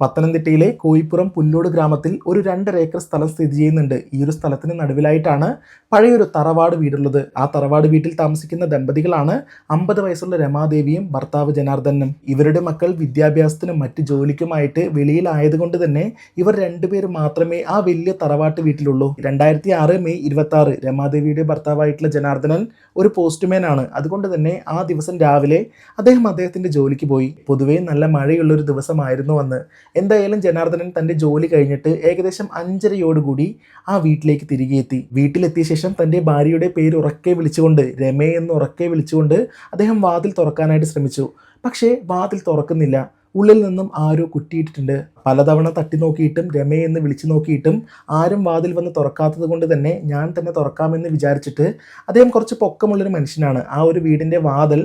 പത്തനംതിട്ടയിലെ കോയിപ്പുറം പുല്ലോട് ഗ്രാമത്തിൽ ഒരു രണ്ടര ഏക്കർ സ്ഥലം സ്ഥിതി ചെയ്യുന്നുണ്ട്. ഈ ഒരു സ്ഥലത്തിന് നടുവിലായിട്ടാണ് പഴയൊരു തറവാട് വീടുള്ളത്. ആ തറവാട് വീട്ടിൽ താമസിക്കുന്ന ദമ്പതികളാണ് അമ്പത് വയസ്സുള്ള രമാദേവിയും ഭർത്താവ് ജനാർദ്ദനും. ഇവരുടെ മക്കൾ വിദ്യാഭ്യാസത്തിനും മറ്റ് ജോലിക്കുമായിട്ട് വെളിയിലായതുകൊണ്ട് തന്നെ ഇവർ രണ്ടുപേർ മാത്രമേ ആ വലിയ തറവാട്ട് വീട്ടിലുള്ളൂ. രണ്ടായിരത്തി ആറ് മെയ് ഇരുപത്തി ആറ് രമാദേവിയുടെ ഭർത്താവായിട്ടുള്ള ജനാർദ്ദനൻ ഒരു പോസ്റ്റ്മാൻ ആണ് അതുകൊണ്ട് തന്നെ ആ ദിവസം രാവിലെ അദ്ദേഹം അദ്ദേഹത്തിന്റെ ജോലിക്ക് പോയി. പൊതുവേ നല്ല മഴയുള്ള ഒരു ദിവസമായിരുന്നു അന്ന്. എന്തായാലും ജനാർദ്ദനൻ തന്റെ ജോലി കഴിഞ്ഞിട്ട് ഏകദേശം അഞ്ചരയോടുകൂടി ആ വീട്ടിലേക്ക് തിരികെ എത്തി. വീട്ടിലെത്തിയ ശേഷം തന്റെ ഭാര്യയുടെ പേര് ഉറക്കെ വിളിച്ചുകൊണ്ട് രമേ എന്ന് ഉറക്കെ വിളിച്ചുകൊണ്ട് അദ്ദേഹം വാതിൽ തുറക്കാനായിട്ട് ശ്രമിച്ചു. പക്ഷേ വാതിൽ തുറക്കുന്നില്ല. ഉള്ളിൽ നിന്നും ആരോ കുട്ടിയിട്ടിട്ടുണ്ട് പലതവണ തട്ടി നോക്കിയിട്ടും രമേ എന്ന് വിളിച്ചു നോക്കിയിട്ടും ആരും വാതിൽ വന്ന് തുറക്കാത്തത് കൊണ്ട് തന്നെ ഞാൻ തന്നെ തുറക്കാമെന്ന് വിചാരിച്ചിട്ട് അദ്ദേഹം കുറച്ച് പൊക്കമുള്ളൊരു മനുഷ്യനാണ്. ആ ഒരു വീടിന്റെ വാതിൽ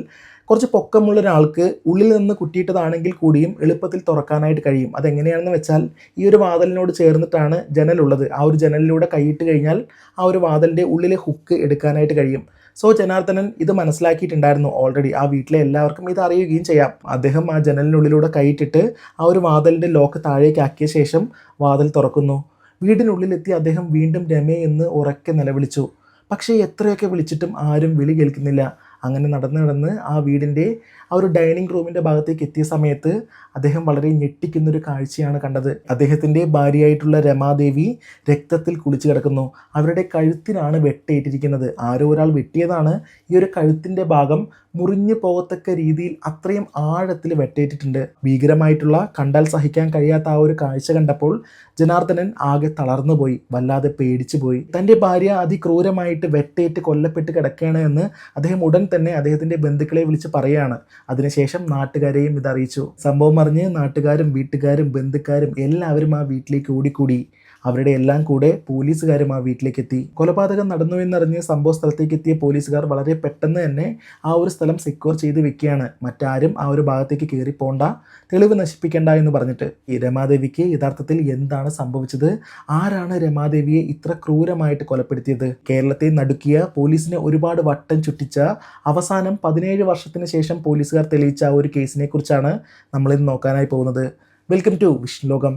കുറച്ച് പൊക്കമുള്ള ഒരാൾക്ക് ഉള്ളിൽ നിന്ന് കുറ്റിയിട്ടതാണെങ്കിൽ കൂടിയും എളുപ്പത്തിൽ തുറക്കാനായിട്ട് കഴിയും. അതെങ്ങനെയാണെന്ന് വെച്ചാൽ ഈ ഒരു വാതിലിനോട് ചേർന്നിട്ടാണ് ജനലുള്ളത്. ആ ഒരു ജനലിലൂടെ കൈയിട്ട് കഴിഞ്ഞാൽ ആ ഒരു വാതിലിന്റെ ഉള്ളിലെ ഹുക്ക് എടുക്കാനായിട്ട് കഴിയും. സോ ജനാർദ്ദനൻ ഇത് മനസ്സിലാക്കിയിട്ടുണ്ടായിരുന്നു ഓൾറെഡി ആ വീട്ടിലെ എല്ലാവർക്കും ഇത് അറിയുകയും ചെയ്യാം. അദ്ദേഹം ആ ജനലിനുള്ളിലൂടെ കൈയിട്ടിട്ട് ആ ഒരു വാതിലിന്റെ ലോക്ക് താഴേക്ക് ആക്കിയ ശേഷം വാതിൽ തുറക്കുന്നു. വീടിനുള്ളിലെത്തി അദ്ദേഹം വീണ്ടും രമേ എന്ന് ഉറക്കെ നിലവിളിച്ചു. പക്ഷേ എത്രയൊക്കെ വിളിച്ചിട്ടും ആരും വിളി കേൾക്കുന്നില്ല. അങ്ങനെ നടന്ന് നടന്ന് ആ വീടിന്റെ ആ ഒരു ഡൈനിങ് റൂമിന്റെ ഭാഗത്തേക്ക് എത്തിയ സമയത്ത് അദ്ദേഹം വളരെ ഞെട്ടിക്കുന്നൊരു കാഴ്ചയാണ് കണ്ടത്. അദ്ദേഹത്തിന്റെ ഭാര്യയായിട്ടുള്ള രമാദേവി രക്തത്തിൽ കുളിച്ചു കിടക്കുന്നു. അവരുടെ കഴുത്തിനാണ് വെട്ടേറ്റിരിക്കുന്നത്. ആരോ ഒരാൾ വെട്ടിയതാണ്. ഈ ഒരു കഴുത്തിന്റെ ഭാഗം മുറിഞ്ഞു പോകത്തക്ക രീതിയിൽ അത്രയും ആഴത്തിൽ വെട്ടേറ്റിട്ടുണ്ട്. ഭീകരമായിട്ടുള്ള കണ്ടാൽ സഹിക്കാൻ കഴിയാത്ത ആ ഒരു കാഴ്ച കണ്ടപ്പോൾ ജനാർദ്ദനൻ ആകെ തളർന്നുപോയി. വല്ലാതെ പേടിച്ചു പോയി തന്റെ ഭാര്യ അതിക്രൂരമായിട്ട് വെട്ടേറ്റ് കൊല്ലപ്പെട്ട് കിടക്കുകയാണ് എന്ന് അദ്ദേഹം ഉടൻ തന്നെ അദ്ദേഹത്തിന്റെ ബന്ധുക്കളെ വിളിച്ച് പറയുകയാണ് അതിനുശേഷം നാട്ടുകാരെയും ഇതറിയിച്ചു. സംഭവം അറിഞ്ഞ് നാട്ടുകാരും വീട്ടുകാരും ബന്ധുക്കാരും എല്ലാവരും ആ വീട്ടിലേക്ക് ഓടിക്കൂടി. അവരുടെ എല്ലാം കൂടെ പോലീസുകാരും ആ വീട്ടിലേക്ക് എത്തി കൊലപാതകം നടന്നു എന്നറിഞ്ഞ് സംഭവ സ്ഥലത്തേക്ക് എത്തിയ പോലീസുകാർ വളരെ പെട്ടെന്ന് തന്നെ ആ ഒരു സ്ഥലം സെക്യൂർ ചെയ്ത് വെക്കുകയാണ്. മറ്റാരും ആ ഒരു ഭാഗത്തേക്ക് കയറി പോണ്ട തെളിവ് നശിപ്പിക്കേണ്ട എന്ന് പറഞ്ഞിട്ട്. ഈ രമാദേവിക്ക് യഥാർത്ഥത്തിൽ എന്താണ് സംഭവിച്ചത്? ആരാണ് രമാദേവിയെ ഇത്ര ക്രൂരമായിട്ട് കൊലപ്പെടുത്തിയത്? കേരളത്തെ നടുക്കിയ പോലീസിനെ ഒരുപാട് വട്ടം ചുറ്റിച്ച അവസാനം പതിനേഴ് വർഷത്തിന് ശേഷം പോലീസുകാർ തെളിയിച്ച ആ ഒരു കേസിനെ കുറിച്ചാണ് നമ്മളിന്ന് നോക്കാനായി പോകുന്നത്. Welcome to Vishnulokam.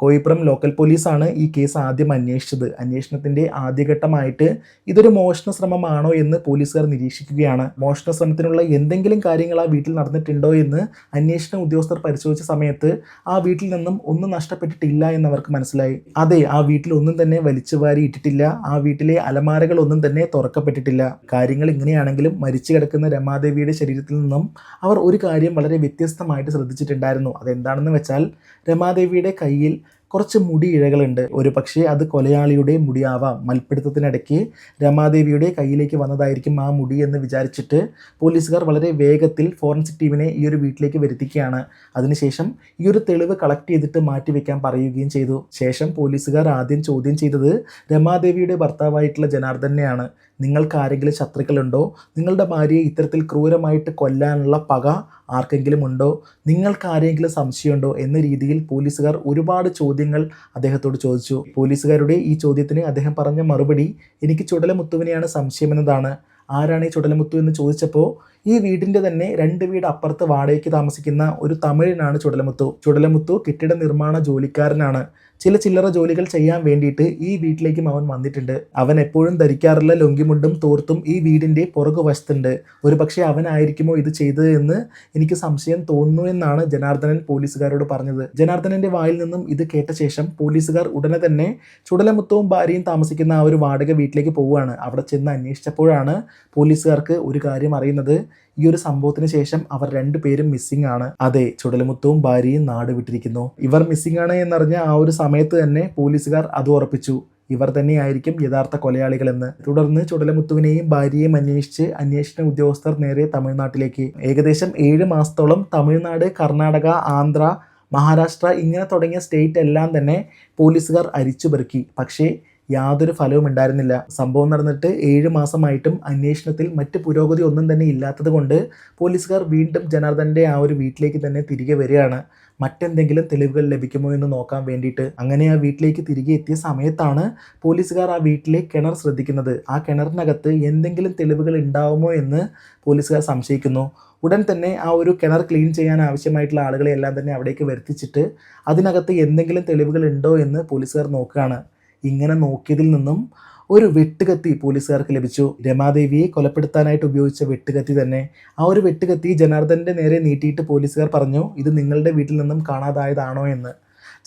Koipuram local പോലീസാണ് ഈ കേസ് ആദ്യം അന്വേഷിച്ചത്. അന്വേഷണത്തിന്റെ ആദ്യഘട്ടമായിട്ട് ഇതൊരു മോഷണ ശ്രമമാണോ എന്ന് പോലീസുകാർ നിരീക്ഷിക്കുകയാണ്. മോഷണ ശ്രമത്തിനുള്ള എന്തെങ്കിലും കാര്യങ്ങൾ ആ വീട്ടിൽ നടന്നിട്ടുണ്ടോ എന്ന് അന്വേഷണ ഉദ്യോഗസ്ഥർ പരിശോധിച്ച സമയത്ത് ആ വീട്ടിൽ നിന്നും ഒന്നും നഷ്ടപ്പെട്ടിട്ടില്ല എന്നവർക്ക് മനസ്സിലായി. അതെ ആ വീട്ടിൽ ഒന്നും തന്നെ വലിച്ചു വാരി ഇട്ടിട്ടില്ല. ആ വീട്ടിലെ അലമാരകൾ ഒന്നും തന്നെ തുറക്കപ്പെട്ടിട്ടില്ല. കാര്യങ്ങൾ ഇങ്ങനെയാണെങ്കിലും മരിച്ചു കിടക്കുന്ന രമാദേവിയുടെ ശരീരത്തിൽ നിന്നും അവർ ഒരു കാര്യം വളരെ വ്യത്യസ്തമായിട്ട് ശ്രദ്ധിച്ചിട്ടുണ്ടായിരുന്നു. അതെന്താണെന്ന് വെച്ചാൽ രമാദേവിയുടെ കയ്യിൽ കുറച്ച് മുടി ഇഴകളുണ്ട് ഒരു പക്ഷേ അത് കൊലയാളിയുടെ മുടിയാവാം. മൽപ്പിടുത്തത്തിനിടയ്ക്ക് രമാദേവിയുടെ കയ്യിലേക്ക് വന്നതായിരിക്കും ആ മുടി എന്ന് വിചാരിച്ചിട്ട് പോലീസുകാർ വളരെ വേഗത്തിൽ ഫോറൻസിക് ടീമിനെ ഈ ഒരു വീട്ടിലേക്ക് വരുത്തിക്കുകയാണ്. അതിനുശേഷം ഈ ഒരു തെളിവ് കളക്ട് ചെയ്തിട്ട് മാറ്റിവെക്കാൻ പറയുകയും ചെയ്തു. ശേഷം പോലീസുകാർ ആദ്യം ചോദ്യം ചെയ്തത് രമാദേവിയുടെ ഭർത്താവായിട്ടുള്ള ജനാർദ്ദനെയാണ്. നിങ്ങൾക്ക് ആരെങ്കിലും ശത്രുക്കളുണ്ടോ? നിങ്ങളുടെ ഭാര്യയെ ഇത്തരത്തിൽ ക്രൂരമായിട്ട് കൊല്ലാനുള്ള പക ആർക്കെങ്കിലും ഉണ്ടോ? നിങ്ങൾക്ക് ആരെങ്കിലും സംശയമുണ്ടോ? എന്ന രീതിയിൽ പോലീസുകാർ ഒരുപാട് ചോദ്യങ്ങൾ അദ്ദേഹത്തോട് ചോദിച്ചു. പോലീസുകാരുടെ ഈ ചോദ്യത്തിന് അദ്ദേഹം പറഞ്ഞ മറുപടി എനിക്ക് ചുടലമുത്തുവിനെയാണ് സംശയമെന്നതാണ്. ആരാണ് ഈ ചുടലമുത്തു എന്ന് ചോദിച്ചപ്പോൾ ഈ വീടിന്റെ തന്നെ രണ്ട് വീട് അപ്പുറത്ത് വാടകയ്ക്ക് താമസിക്കുന്ന ഒരു തമിഴനാണ് ചുടലമുത്തു. ചുടലമുത്തു കെട്ടിട നിർമ്മാണ ജോലിക്കാരനാണ്. ചില ചില്ലറ ജോലികൾ ചെയ്യാൻ വേണ്ടിയിട്ട് ഈ വീട്ടിലേക്കും അവൻ വന്നിട്ടുണ്ട്. അവൻ എപ്പോഴും ധരിക്കാറുള്ള ലൊങ്കിമുണ്ടും തോർത്തും ഈ വീടിന്റെ പുറകു വശത്തുണ്ട്. ഒരു പക്ഷേ അവനായിരിക്കുമോ ഇത് ചെയ്തത് എന്ന് എനിക്ക് സംശയം തോന്നുന്നു എന്നാണ് ജനാർദ്ദനൻ പോലീസുകാരോട് പറഞ്ഞത്. ജനാർദ്ദനന്റെ വായിൽ നിന്നും ഇത് കേട്ട ശേഷം പോലീസുകാർ ഉടനെ തന്നെ ചുടലമുത്തവും ഭാര്യയും താമസിക്കുന്ന ആ ഒരു വാടക വീട്ടിലേക്ക് പോവുകയാണ്. അവിടെ ചെന്ന് അന്വേഷിച്ചപ്പോഴാണ് പോലീസുകാർക്ക് ഒരു കാര്യം അറിയുന്നത്. ഈ ഒരു സംഭവത്തിന് ശേഷം അവർ രണ്ടുപേരും മിസ്സിംഗ് ആണ്. അതെ ചുടലമുത്തവും ഭാര്യയും നാട് വിട്ടിരിക്കുന്നു. ഇവർ മിസ്സിംഗ് ആണ് എന്നറിഞ്ഞ ആ ഒരു സമയത്ത് തന്നെ പോലീസുകാർ അത് ഉറപ്പിച്ചു. ഇവർ തന്നെയായിരിക്കും യഥാർത്ഥ കൊലയാളികളെന്ന്. തുടർന്ന് ചുടലമുത്തുവിനെയും ഭാര്യയെയും അന്വേഷിച്ച് അന്വേഷണ ഉദ്യോഗസ്ഥർ നേരെ തമിഴ്നാട്ടിലേക്ക്. ഏകദേശം ഏഴ് മാസത്തോളം തമിഴ്നാട് കർണാടക ആന്ധ്ര മഹാരാഷ്ട്ര ഇങ്ങനെ തുടങ്ങിയ സ്റ്റേറ്റ് എല്ലാം തന്നെ പോലീസുകാർ അരിച്ചുപെറുക്കി. പക്ഷേ യാതൊരു ഫലവും ഉണ്ടായിരുന്നില്ല. സംഭവം നടന്നിട്ട് ഏഴ് മാസമായിട്ടും അന്വേഷണത്തിൽ മറ്റ് പുരോഗതി ഒന്നും തന്നെ ഇല്ലാത്തത് കൊണ്ട് പോലീസുകാർ വീണ്ടും ജനാർദ്ദന്റെ ആ ഒരു വീട്ടിലേക്ക് തന്നെ തിരികെ വരികയാണ്. മറ്റെന്തെങ്കിലും തെളിവുകൾ ലഭിക്കുമോ എന്ന് നോക്കാൻ വേണ്ടിയിട്ട് അങ്ങനെ ആ വീട്ടിലേക്ക് തിരികെ എത്തിയ സമയത്താണ് പോലീസുകാർ ആ വീട്ടിലെ കിണർ ശ്രദ്ധിക്കുന്നത്. ആ കിണറിനകത്ത് എന്തെങ്കിലും തെളിവുകൾ ഉണ്ടാവുമോ എന്ന് പോലീസുകാർ സംശയിക്കുന്നു. ഉടൻ തന്നെ ആ ഒരു കിണർ ക്ലീൻ ചെയ്യാൻ ആവശ്യമായിട്ടുള്ള ആളുകളെ എല്ലാം തന്നെ അവിടേക്ക് വരുത്തിച്ചിട്ട് അതിനകത്ത് എന്തെങ്കിലും തെളിവുകൾ ഉണ്ടോ എന്ന് പോലീസുകാർ നോക്കുകയാണ്. ഇങ്ങനെ നോക്കിയതിൽ നിന്നും ഒരു വെട്ടുകത്തി പോലീസുകാർക്ക് ലഭിച്ചു. രമാദേവിയെ കൊലപ്പെടുത്താനായിട്ട് ഉപയോഗിച്ച വെട്ടുകത്തി തന്നെ. ആ ഒരു വെട്ടുകത്തി ജനാർദ്ദന്റെ നേരെ നീട്ടിയിട്ട് പോലീസുകാർ പറഞ്ഞു ഇത് നിങ്ങളുടെ വീട്ടിൽ നിന്നും കാണാതായതാണോ എന്ന്.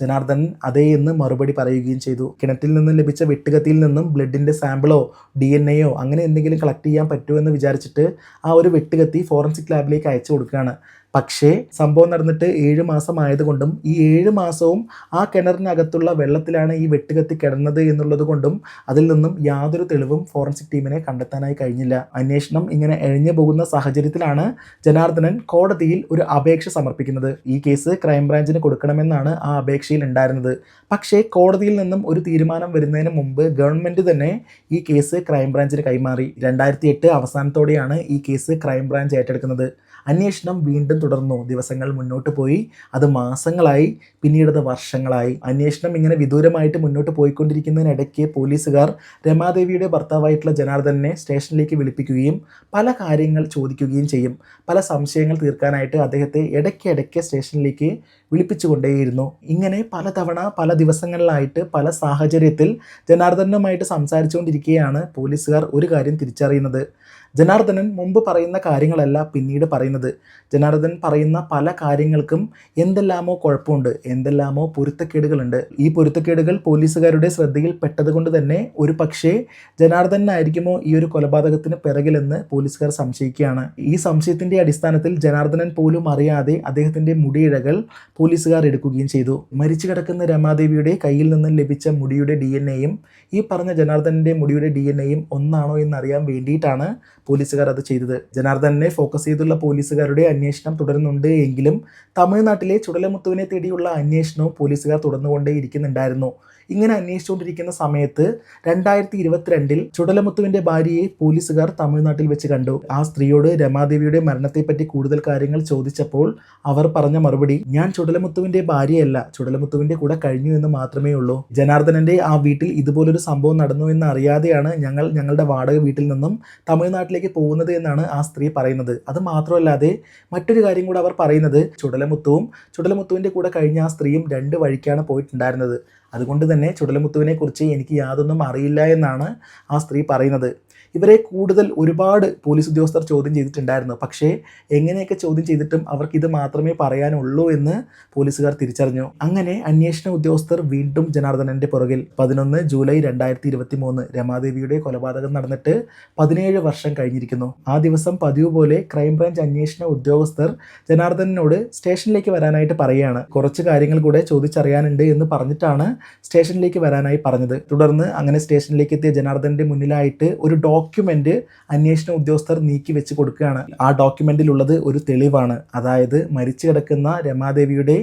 ജനാർദ്ദൻ അതേ എന്ന് മറുപടി പറയുകയും ചെയ്തു. കിണറ്റിൽ നിന്നും ലഭിച്ച വെട്ടുകത്തിയിൽ നിന്നും ബ്ലഡിന്റെ സാമ്പിളോ ഡി എൻ എയോ അങ്ങനെ എന്തെങ്കിലും കളക്ട് ചെയ്യാൻ പറ്റുമോ എന്ന് വിചാരിച്ചിട്ട് ആ ഒരു വെട്ടുകത്തി ഫോറൻസിക് ലാബിലേക്ക് അയച്ചു കൊടുക്കുകയാണ്. പക്ഷേ സംഭവം നടന്നിട്ട് ഏഴ് മാസം ആയതുകൊണ്ടും ഈ ഏഴ് മാസവും ആ കിണറിനകത്തുള്ള വെള്ളത്തിലാണ് ഈ വെട്ടുകത്തി കിടന്നത് എന്നുള്ളത് കൊണ്ടും അതിൽ നിന്നും യാതൊരു തെളിവും ഫോറൻസിക് ടീമിനെ കണ്ടെത്താനായി കഴിഞ്ഞില്ല. അന്വേഷണം ഇങ്ങനെ എഴിഞ്ഞു പോകുന്ന സാഹചര്യത്തിലാണ് ജനാർദ്ദനൻ കോടതിയിൽ ഒരു അപേക്ഷ സമർപ്പിക്കുന്നത്. ഈ കേസ് ക്രൈംബ്രാഞ്ചിന് കൊടുക്കണമെന്നാണ് ആ അപേക്ഷയിൽ ഉണ്ടായിരുന്നത്. പക്ഷേ കോടതിയിൽ നിന്നും ഒരു തീരുമാനം വരുന്നതിന് മുമ്പ് ഗവൺമെന്റ് തന്നെ ഈ കേസ് ക്രൈംബ്രാഞ്ചിന് കൈമാറി. രണ്ടായിരത്തി എട്ട് അവസാനത്തോടെയാണ് ഈ കേസ് ക്രൈംബ്രാഞ്ച് ഏറ്റെടുക്കുന്നത്. അന്വേഷണം വീണ്ടും തുടർന്നു. ദിവസങ്ങൾ മുന്നോട്ട് പോയി. അത് മാസങ്ങളായി. പിന്നീട് വർഷങ്ങളായി. അന്വേഷണം ഇങ്ങനെ വിദൂരമായിട്ട് മുന്നോട്ട് പോയിക്കൊണ്ടിരിക്കുന്നതിനിടയ്ക്ക് പോലീസുകാർ രമാദേവിയുടെ ഭർത്താവായിട്ടുള്ള ജനാർദ്ദനെ സ്റ്റേഷനിലേക്ക് വിളിപ്പിക്കുകയും പല കാര്യങ്ങൾ ചോദിക്കുകയും ചെയ്യും. പല സംശയങ്ങൾ തീർക്കാനായിട്ട് അദ്ദേഹത്തെ ഇടയ്ക്കിടയ്ക്ക് സ്റ്റേഷനിലേക്ക് വിളിപ്പിച്ചുകൊണ്ടേയിരുന്നു. ഇങ്ങനെ പലതവണ പല ദിവസങ്ങളിലായിട്ട് പല സാഹചര്യത്തിൽ ജനാർദ്ദനുമായിട്ട് സംസാരിച്ചുകൊണ്ടിരിക്കുകയാണ് പോലീസുകാർ ഒരു കാര്യം തിരിച്ചറിയുന്നത്. ജനാർദ്ദനൻ മുമ്പ് പറയുന്ന കാര്യങ്ങളല്ല പിന്നീട് പറയുന്നത്. ജനാർദ്ദൻ പറയുന്ന പല കാര്യങ്ങൾക്കും എന്തെല്ലാമോ കുഴപ്പമുണ്ട് എന്തെല്ലാമോ പൊരുത്തക്കേടുകളുണ്ട്. ഈ പൊരുത്തക്കേടുകൾ പോലീസുകാരുടെ ശ്രദ്ധയിൽ പെട്ടതുകൊണ്ട് തന്നെ ഒരു പക്ഷേ ജനാർദ്ദനായിരിക്കുമോ ഈ ഒരു കൊലപാതകത്തിന് പിറകിലെന്ന് പോലീസുകാർ സംശയിക്കുകയാണ്. ഈ സംശയത്തിന്റെ അടിസ്ഥാനത്തിൽ ജനാർദ്ദനൻ പോലും അറിയാതെ അദ്ദേഹത്തിന്റെ മുടിയിഴകൾ പോലീസുകാർ എടുക്കുകയും ചെയ്തു. മരിച്ചു കിടക്കുന്ന രമാദേവിയുടെ കയ്യിൽ നിന്ന് ലഭിച്ച മുടിയുടെ ഡി എൻ എയും ഈ പറഞ്ഞ ജനാർദ്ദനന്റെ മുടിയുടെ ഡി എൻ എയും ഒന്നാണോ എന്നറിയാൻ വേണ്ടിയിട്ടാണ് പോലീസുകാർ അത് ചെയ്തത്. ജനാർദ്ദനെ ഫോക്കസ് ചെയ്തുള്ള പോലീസുകാരുടെ അന്വേഷണം തുടരുന്നുണ്ട് എങ്കിലും തമിഴ്നാട്ടിലെ ചുടലമുത്തുവിനെ തേടിയുള്ള അന്വേഷണവും പോലീസുകാർ തുടർന്നുകൊണ്ടേ ഇരിക്കുന്നുണ്ടായിരുന്നു ഇങ്ങനെ അന്വേഷിച്ചുകൊണ്ടിരിക്കുന്ന സമയത്ത് രണ്ടായിരത്തി ഇരുപത്തിരണ്ടിൽ ചുടലമുത്തുവിന്റെ ഭാര്യയെ പോലീസുകാർ തമിഴ്നാട്ടിൽ വെച്ച് കണ്ടു. ആ സ്ത്രീയോട് രമാദേവിയുടെ മരണത്തെപ്പറ്റി കൂടുതൽ കാര്യങ്ങൾ ചോദിച്ചപ്പോൾ അവർ പറഞ്ഞ മറുപടി ഞാൻ ചുടലമുത്തുവിന്റെ ഭാര്യയല്ല. ചുടലമുത്തുവിന്റെ കൂടെ കഴിഞ്ഞു എന്ന് മാത്രമേ ഉള്ളൂ. ജനാർദ്ദനന്റെ ആ വീട്ടിൽ ഇതുപോലൊരു സംഭവം നടന്നു എന്ന് അറിയാതെയാണ് ഞങ്ങൾ ഞങ്ങളുടെ വാടക വീട്ടിൽ നിന്നും തമിഴ്നാട്ടിലേക്ക് പോകുന്നത് എന്നാണ് ആ സ്ത്രീ പറയുന്നത്. അത് മാത്രമല്ലാതെ മറ്റൊരു കാര്യം കൂടെ അവർ പറയുന്നത് ചുടലമുത്തുവും ചുടലമുത്തുവിന്റെ കൂടെ കഴിഞ്ഞ ആ സ്ത്രീയും രണ്ട് വഴിക്കാണ് പോയിട്ടുണ്ടായിരുന്നത്. അതുകൊണ്ട് തന്നെ ചുടലമുത്തുവിനെ കുറിച്ച് എനിക്ക് യാതൊന്നും അറിയില്ല എന്നാണ് ആ സ്ത്രീ പറയുന്നത്. ഇവരെ കൂടുതൽ ഒരുപാട് പോലീസ് ഉദ്യോഗസ്ഥർ ചോദ്യം ചെയ്തിട്ടുണ്ടായിരുന്നു. പക്ഷേ എങ്ങനെയൊക്കെ ചോദ്യം ചെയ്തിട്ടും അവർക്ക് ഇത് മാത്രമേ പറയാനുള്ളൂ എന്ന് പോലീസുകാർ തിരിച്ചറിഞ്ഞു. അങ്ങനെ അന്വേഷണ ഉദ്യോഗസ്ഥർ വീണ്ടും ജനാർദ്ദനന്റെ പുറകിൽ പതിനൊന്ന് ജൂലൈ രണ്ടായിരത്തി ഇരുപത്തി മൂന്ന് രമാദേവിയുടെ കൊലപാതകം നടന്നിട്ട് പതിനേഴ് വർഷം കഴിഞ്ഞിരിക്കുന്നു. ആ ദിവസം പതിവ് പോലെ ക്രൈംബ്രാഞ്ച് അന്വേഷണ ഉദ്യോഗസ്ഥർ ജനാർദ്ദനോട് സ്റ്റേഷനിലേക്ക് വരാനായിട്ട് പറയുകയാണ്. കുറച്ച് കാര്യങ്ങൾ കൂടെ ചോദിച്ചറിയാനുണ്ട് എന്ന് പറഞ്ഞിട്ടാണ് സ്റ്റേഷനിലേക്ക് വരാനായി പറഞ്ഞത്. തുടർന്ന് അങ്ങനെ സ്റ്റേഷനിലേക്ക് എത്തിയ ജനാർദ്ദന്റെ മുന്നിലായിട്ട് ഒരു ഡോക്യുമെന്റ് അന്വേഷണ ഉദ്യോഗസ്ഥർ നീക്കി വെച്ച് കൊടുക്കുകയാണ്. ആ ഡോക്യുമെന്റിലുള്ളത് ഒരു തെളിവാണ്. അതായത് മരിച്ചു കിടക്കുന്ന രമാദേവിയുടെ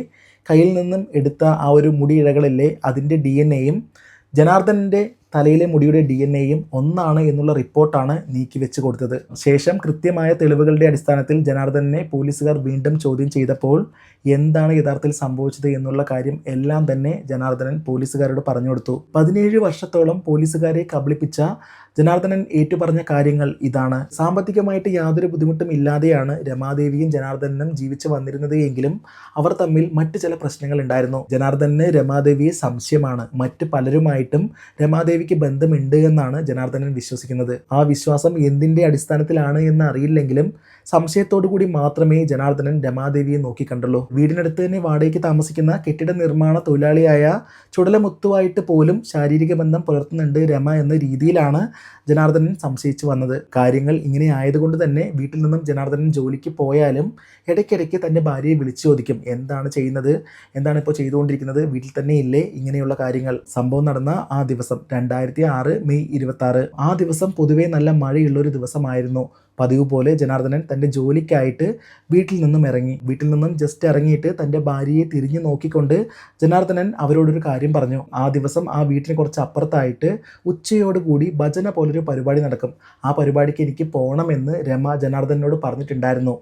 കയ്യിൽ നിന്നും എടുത്ത ആ ഒരു മുടിയിഴകളിലെ അതിന്റെ ഡി എൻ എയും ജനാർദ്ദനന്റെ തലയിലെ മുടിയുടെ ഡി എൻ എയും ഒന്നാണ് എന്നുള്ള റിപ്പോർട്ടാണ് നീക്കി വെച്ച് കൊടുത്തത്. ശേഷം കൃത്യമായ തെളിവുകളുടെ അടിസ്ഥാനത്തിൽ ജനാർദ്ദനെ പോലീസുകാർ വീണ്ടും ചോദ്യം ചെയ്തപ്പോൾ എന്താണ് യഥാർത്ഥത്തിൽ സംഭവിച്ചത് എന്നുള്ള കാര്യം എല്ലാം തന്നെ ജനാർദ്ദനൻ പോലീസുകാരോട് പറഞ്ഞു കൊടുത്തു. പതിനേഴ് വർഷത്തോളം പോലീസുകാരെ കബളിപ്പിച്ച ജനാർദ്ദനൻ ഏറ്റുപറഞ്ഞ കാര്യങ്ങൾ ഇതാണ്. സാമ്പത്തികമായിട്ട് യാതൊരു ബുദ്ധിമുട്ടും ഇല്ലാതെയാണ് രമാദേവിയും ജനാർദ്ദനും ജീവിച്ചു വന്നിരുന്നത് എങ്കിലും അവർ തമ്മിൽ മറ്റു ചില പ്രശ്നങ്ങൾ ഉണ്ടായിരുന്നു. ജനാർദ്ദന് രമാദേവിയെ സംശയമാണ്. മറ്റ് പലരുമായിട്ടും രമാദേവിക്ക് ബന്ധമുണ്ട് എന്നാണ് ജനാർദ്ദനൻ വിശ്വസിക്കുന്നത്. ആ വിശ്വാസം എന്തിന്റെ അടിസ്ഥാനത്തിലാണ് എന്ന് അറിയില്ലെങ്കിലും സംശയത്തോടു കൂടി മാത്രമേ ജനാർദ്ദനൻ രമാദേവിയെ നോക്കിക്കണ്ടുള്ളൂ വീടിനടുത്ത് തന്നെ വാടകയ്ക്ക് താമസിക്കുന്ന കെട്ടിട നിർമ്മാണ തൊഴിലാളിയായ ചുടലമുത്തുവായിട്ട് പോലും ശാരീരിക ബന്ധം പുലർത്തുന്നുണ്ട് രമ എന്ന രീതിയിലാണ് ജനാർദ്ദനൻ സംശയിച്ചു വന്നത്. കാര്യങ്ങൾ ഇങ്ങനെ ആയതുകൊണ്ട് തന്നെ വീട്ടിൽ നിന്നും ജനാർദ്ദനൻ ജോലിക്ക് പോയാലും ഇടയ്ക്കിടയ്ക്ക് തന്റെ ഭാര്യയെ വിളിച്ചു ചോദിക്കും എന്താണ് ചെയ്യുന്നത്? എന്താണ് ഇപ്പോൾ ചെയ്തുകൊണ്ടിരിക്കുന്നത്? വീട്ടിൽ തന്നെ ഇല്ലേ? ഇങ്ങനെയുള്ള കാര്യങ്ങൾ. സംഭവം നടന്ന ആ ദിവസം രണ്ടായിരത്തി ആറ് മെയ് ഇരുപത്തി ആ ദിവസം പൊതുവേ നല്ല മഴയുള്ള ഒരു ദിവസമായിരുന്നു. പതിവ് പോലെ ജനാർദ്ദനൻ തന്റെ ജോലിക്കായിട്ട് വീട്ടിൽ നിന്നും ഇറങ്ങി. വീട്ടിൽ നിന്നും ജസ്റ്റ് ഇറങ്ങിയിട്ട് തന്റെ ഭാര്യയെ തിരിഞ്ഞു നോക്കിക്കൊണ്ട് ജനാർദ്ദനൻ അവരോടൊരു കാര്യം പറഞ്ഞു. ആ ദിവസം ആ വീട്ടിന് കുറച്ച് അപ്പുറത്തായിട്ട് ഉച്ചയോടുകൂടി ഭജന പോലൊരു പരിപാടി നടക്കും. ആ പരിപാടിക്ക് എനിക്ക് പോകണമെന്ന് രമ ജനാർദ്ദനോട് പറഞ്ഞിട്ടുണ്ടായിരുന്നു.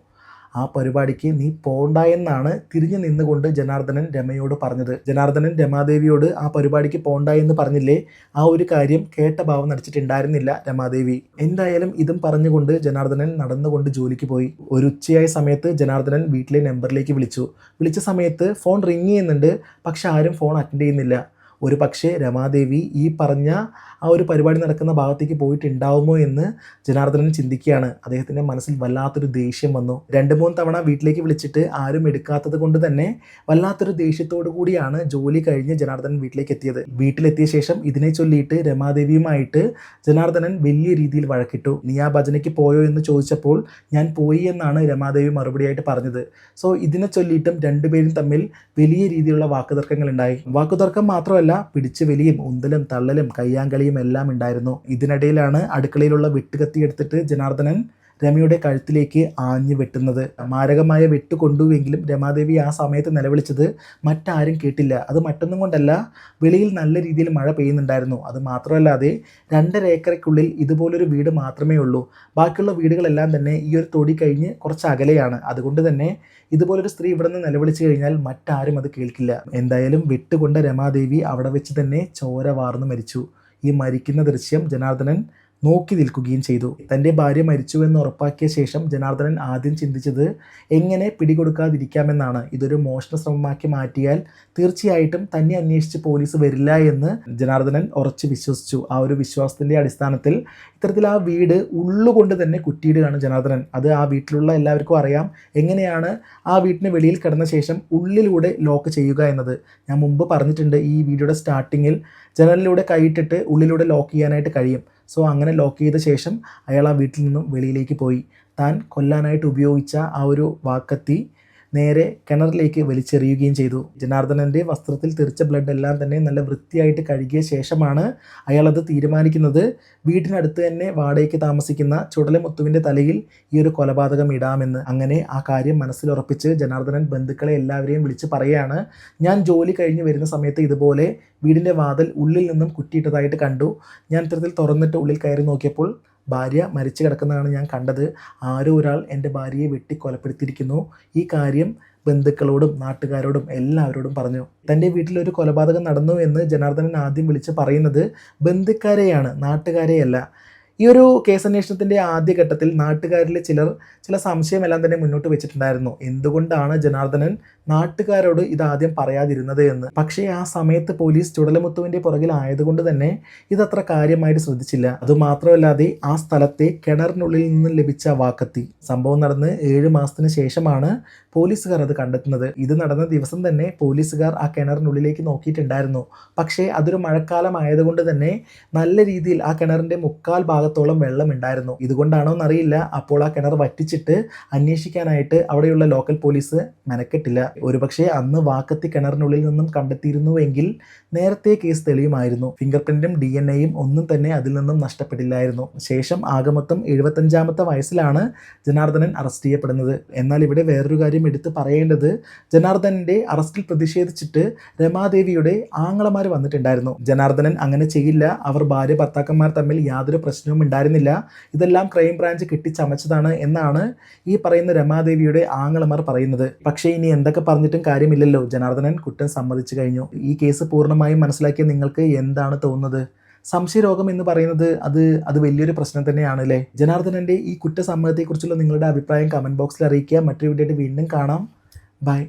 ആ പരിപാടിക്ക് നീ പോണ്ട എന്നാണ് തിരിഞ്ഞു നിന്നുകൊണ്ട് ജനാർദ്ദനൻ രമയോട് പറഞ്ഞത്. ജനാർദ്ദനൻ രമാദേവിയോട് ആ പരിപാടിക്ക് പോണ്ട എന്ന് പറഞ്ഞില്ലേ? ആ ഒരു കാര്യം കേട്ട ഭാവം നടിച്ചിട്ടുണ്ടായിരുന്നില്ല രമാദേവി. എന്തായാലും ഇതും പറഞ്ഞുകൊണ്ട് ജനാർദ്ദനൻ നടന്നുകൊണ്ട് ജോലിക്ക് പോയി. ഒരു ഉച്ചയായ സമയത്ത് ജനാർദ്ദനൻ വീട്ടിലെ നമ്പറിലേക്ക് വിളിച്ചു. വിളിച്ച സമയത്ത് ഫോൺ റിങ് ചെയ്യുന്നുണ്ട്. പക്ഷെ ആരും ഫോൺ അറ്റൻഡ് ചെയ്യുന്നില്ല. ഒരു പക്ഷേ രമാദേവി ഈ പറഞ്ഞ ആ ഒരു പരിപാടി നടക്കുന്ന ഭാഗത്തേക്ക് പോയിട്ടുണ്ടാവുമോ എന്ന് ജനാർദ്ദനൻ ചിന്തിക്കുകയാണ്. അദ്ദേഹത്തിന്റെ മനസ്സിൽ വല്ലാത്തൊരു ദേഷ്യം വന്നു. രണ്ട് മൂന്ന് തവണ വീട്ടിലേക്ക് വിളിച്ചിട്ട് ആരും എടുക്കാത്തത് കൊണ്ട് തന്നെ വല്ലാത്തൊരു ദേഷ്യത്തോടു കൂടിയാണ് ജോലി കഴിഞ്ഞ് ജനാർദ്ദനൻ വീട്ടിലേക്ക് എത്തിയത്. വീട്ടിലെത്തിയ ശേഷം ഇതിനെ ചൊല്ലിയിട്ട് രമാദേവിയുമായിട്ട് ജനാർദ്ദനൻ വലിയ രീതിയിൽ വഴക്കിട്ടു. നീ ആ ഭജനയ്ക്ക് പോയോ? എന്ന് ചോദിച്ചപ്പോൾ ഞാൻ പോയി എന്നാണ് രമാദേവി മറുപടിയായിട്ട് പറഞ്ഞത്. സോ ഇതിനെ ചൊല്ലിയിട്ടും രണ്ടുപേരും തമ്മിൽ വലിയ രീതിയിലുള്ള വാക്കുതർക്കങ്ങൾ ഉണ്ടായി. വാക്കുതർക്കം മാത്രമല്ല പിടിച്ചു വലിയും ഉന്തലും തള്ളലും കയ്യാങ്കളിയും എല്ലാം ഉണ്ടായിരുന്നു. ഇതിനിടയിലാണ് അടുക്കളയിലുള്ള വെട്ടുകത്തി എടുത്തിട്ട് ജനാർദ്ദനൻ രമയുടെ കഴുത്തിലേക്ക് ആഞ്ഞു വെട്ടുന്നത്. മാരകമായ വെട്ട് കൊണ്ടുവെങ്കിലും രമാദേവി ആ സമയത്ത് നിലവിളിച്ചത് മറ്റാരും കേട്ടില്ല. അത് മറ്റൊന്നും കൊണ്ടല്ല വെളിയിൽ നല്ല രീതിയിൽ മഴ പെയ്യുന്നുണ്ടായിരുന്നു. അത് മാത്രമല്ലാതെ രണ്ടര ഏക്കറയ്ക്കുള്ളിൽ ഇതുപോലൊരു വീട് മാത്രമേ ഉള്ളൂ. ബാക്കിയുള്ള വീടുകളെല്ലാം തന്നെ ഈ ഒരു തൊടി കഴിഞ്ഞ് കുറച്ച് അകലെയാണ്. അതുകൊണ്ട് തന്നെ ഇതുപോലൊരു സ്ത്രീ ഇവിടെ നിന്ന് നിലവിളിച്ചു കഴിഞ്ഞാൽ മറ്റാരും അത് കേൾക്കില്ല. എന്തായാലും വെട്ടുകൊണ്ട രമാദേവി അവിടെ വെച്ച് തന്നെ ചോര വാർന്നു മരിച്ചു. ഈ മരിക്കുന്ന ദൃശ്യം ജനാർദ്ദനൻ നോക്കി നിൽക്കുകയും ചെയ്തു. തന്റെ ഭാര്യ മരിച്ചു എന്ന് ഉറപ്പാക്കിയ ശേഷം ജനാർദ്ദനൻ ആദ്യം ചിന്തിച്ചത് എങ്ങനെ പിടികൊടുക്കാതിരിക്കാമെന്നാണ്. ഇതൊരു മോഷണ ശ്രമമാക്കി മാറ്റിയാൽ തീർച്ചയായിട്ടും തന്നെ അന്വേഷിച്ച് പോലീസ് വരില്ല എന്ന് ജനാർദ്ദനൻ ഉറച്ച് വിശ്വസിച്ചു. ആ ഒരു വിശ്വാസത്തിന്റെ അടിസ്ഥാനത്തിൽ ഇത്തരത്തിൽ ആ വീട് ഉള്ളുകൊണ്ട് തന്നെ കുറ്റിയിടുകയാണ് ജനാർദ്ദനൻ. അത് ആ വീട്ടിലുള്ള എല്ലാവർക്കും അറിയാം. എങ്ങനെയാണ് ആ വീട്ടിന് വെളിയിൽ കിടന്ന ശേഷം ഉള്ളിലൂടെ ലോക്ക് ചെയ്യുക എന്നത്. ഞാൻ മുമ്പ് പറഞ്ഞിട്ടുണ്ട് ഈ വീഡിയോയുടെ സ്റ്റാർട്ടിങ്ങിൽ ജനലിലൂടെ കൈയിട്ടിട്ട് ഉള്ളിലൂടെ ലോക്ക് ചെയ്യാനായിട്ട് കഴിയും. സോ അങ്ങനെ ലോക്ക് ചെയ്ത ശേഷം അയാൾ ആ വീട്ടിൽ നിന്നും വെളിയിലേക്ക് പോയി. താൻ കൊല്ലാനായിട്ട് ഉപയോഗിച്ച ആ ഒരു വാക്കത്തി നേരെ കിണറിലേക്ക് വലിച്ചെറിയുകയും ചെയ്തു. ജനാർദ്ദനന്റെ വസ്ത്രത്തിൽ തെറിച്ച ബ്ലഡ് എല്ലാം തന്നെ നല്ല വൃത്തിയായിട്ട് കഴുകിയ ശേഷമാണ് അയാളത് തീരുമാനിക്കുന്നത്. വീട്ടിനടുത്ത് തന്നെ വാടകയ്ക്ക് താമസിക്കുന്ന ചുടലമുത്തുവിന്റെ തലയിൽ ഈ ഒരു കൊലപാതകം ഇടാമെന്ന്. അങ്ങനെ ആ കാര്യം മനസ്സിലുറപ്പിച്ച് ജനാർദ്ദനൻ ബന്ധുക്കളെ എല്ലാവരെയും വിളിച്ച് പറയുകയാണ്. ഞാൻ ജോലി കഴിഞ്ഞ് വരുന്ന സമയത്ത് ഇതുപോലെ വീടിന്റെ വാതിൽ ഉള്ളിൽ നിന്നും കുറ്റിയിട്ടതായിട്ട് കണ്ടു. ഞാൻ ഇത്തരത്തിൽ തുറന്നിട്ട് ഉള്ളിൽ കയറി നോക്കിയപ്പോൾ ഭാര്യ മരിച്ചു കിടക്കുന്നതാണ് ഞാൻ കണ്ടത്. ആരോ ഒരാൾ എന്റെ ഭാര്യയെ വെട്ടി കൊലപ്പെടുത്തിയിരിക്കുന്നു ഈ കാര്യം ബന്ധുക്കളോടും നാട്ടുകാരോടും എല്ലാവരോടും പറഞ്ഞു. തന്റെ വീട്ടിൽ ഒരു കൊലപാതകം നടന്നു എന്ന് ജനാർദ്ദനൻ ആദ്യം വിളിച്ച് പറയുന്നത് ബന്ധുക്കാരെയാണ് നാട്ടുകാരെയല്ല. ഈ ഒരു കേസന്വേഷണത്തിന്റെ ആദ്യഘട്ടത്തിൽ നാട്ടുകാരിലെ ചിലർ ചില സംശയമെല്ലാം തന്നെ മുന്നോട്ട് വെച്ചിട്ടുണ്ടായിരുന്നു. എന്തുകൊണ്ടാണ് ജനാർദ്ദനൻ നാട്ടുകാരോട് ഇതാദ്യം പറയാതിരുന്നത് എന്ന്? പക്ഷേ ആ സമയത്ത് പോലീസ് ചുടലമുത്തുവിന്റെ പുറകിലായതുകൊണ്ട് തന്നെ ഇതത്ര കാര്യമായിട്ട് ശ്രദ്ധിച്ചില്ല. അതുമാത്രമല്ലാതെ ആ സ്ഥലത്തെ കിണറിനുള്ളിൽ നിന്നും ലഭിച്ച വാക്കത്തി. സംഭവം നടന്ന് ഏഴ് മാസത്തിന് ശേഷമാണ് പോലീസുകാർ അത് കണ്ടെത്തുന്നത്. ഇത് നടന്ന ദിവസം തന്നെ പോലീസുകാർ ആ കിണറിനുള്ളിലേക്ക് നോക്കിയിട്ടുണ്ടായിരുന്നു. പക്ഷേ അതൊരു മഴക്കാലം ആയതുകൊണ്ട് തന്നെ നല്ല രീതിയിൽ ആ കിണറിന്റെ മുക്കാൽ ഭാഗത്തോളം വെള്ളം ഉണ്ടായിരുന്നു. ഇതുകൊണ്ടാണോ എന്നറിയില്ല. അപ്പോൾ ആ കിണർ വറ്റിച്ചിട്ട് അന്വേഷിക്കാനായിട്ട് അവിടെയുള്ള ലോക്കൽ പോലീസ് മെനക്കെട്ടില്ല. ഒരുപക്ഷെ അന്ന് വാക്കത്തി കിണറിനുള്ളിൽ നിന്നും കണ്ടെത്തിയിരുന്നുവെങ്കിൽ നേരത്തെ കേസ് തെളിയുമായിരുന്നു. ഫിംഗർ പ്രിന്റും ഡി എൻ എയും ഒന്നും തന്നെ അതിൽ നിന്നും നഷ്ടപ്പെട്ടില്ലായിരുന്നു ശേഷം ആകമൊത്തം എഴുപത്തഞ്ചാമത്തെ വയസ്സിലാണ് ജനാർദ്ദനൻ അറസ്റ്റ് ചെയ്യപ്പെടുന്നത്. എന്നാൽ ഇവിടെ വേറൊരു കാര്യം എടുത്ത് പറയേണ്ടത് ജനാർദ്ദനന്റെ അറസ്റ്റിൽ പ്രതിഷേധിച്ചിട്ട് രമാദേവിയുടെ ആങ്ങളമാർ വന്നിട്ടുണ്ടായിരുന്നു. ജനാർദ്ദനൻ അങ്ങനെ ചെയ്യില്ല. അവർ ഭാര്യ ഭർത്താക്കന്മാർ തമ്മിൽ യാതൊരു പ്രശ്നവും ഉണ്ടായിരുന്നില്ല. ഇതെല്ലാം ക്രൈംബ്രാഞ്ച് കെട്ടിച്ചമച്ചതാണ് എന്നാണ് ഈ പറയുന്ന രമാദേവിയുടെ ആങ്ങളമാർ പറയുന്നത്. പക്ഷേ ഇനി എന്തൊക്കെ പറഞ്ഞിട്ടും കാര്യമില്ലല്ലോ. ജനാർദ്ദനൻ കുറ്റം സമ്മതിച്ചു കഴിഞ്ഞു. ഈ കേസ് പൂർണമായും മനസ്സിലാക്കിയ നിങ്ങൾക്ക് എന്താണ് തോന്നുന്നത്? സംശയരോഗം എന്ന് പറയുന്നത് അത് അത് വലിയൊരു പ്രശ്നം തന്നെയാണ് അല്ലേ? ജനാർദ്ദനന്റെ ഈ കുറ്റസമ്മതത്തെക്കുറിച്ചുള്ള നിങ്ങളുടെ അഭിപ്രായം കമന്റ് ബോക്സിൽ അറിയിക്കുക. മറ്റൊരു വീഡിയോ വീണ്ടും കാണാം. ബൈ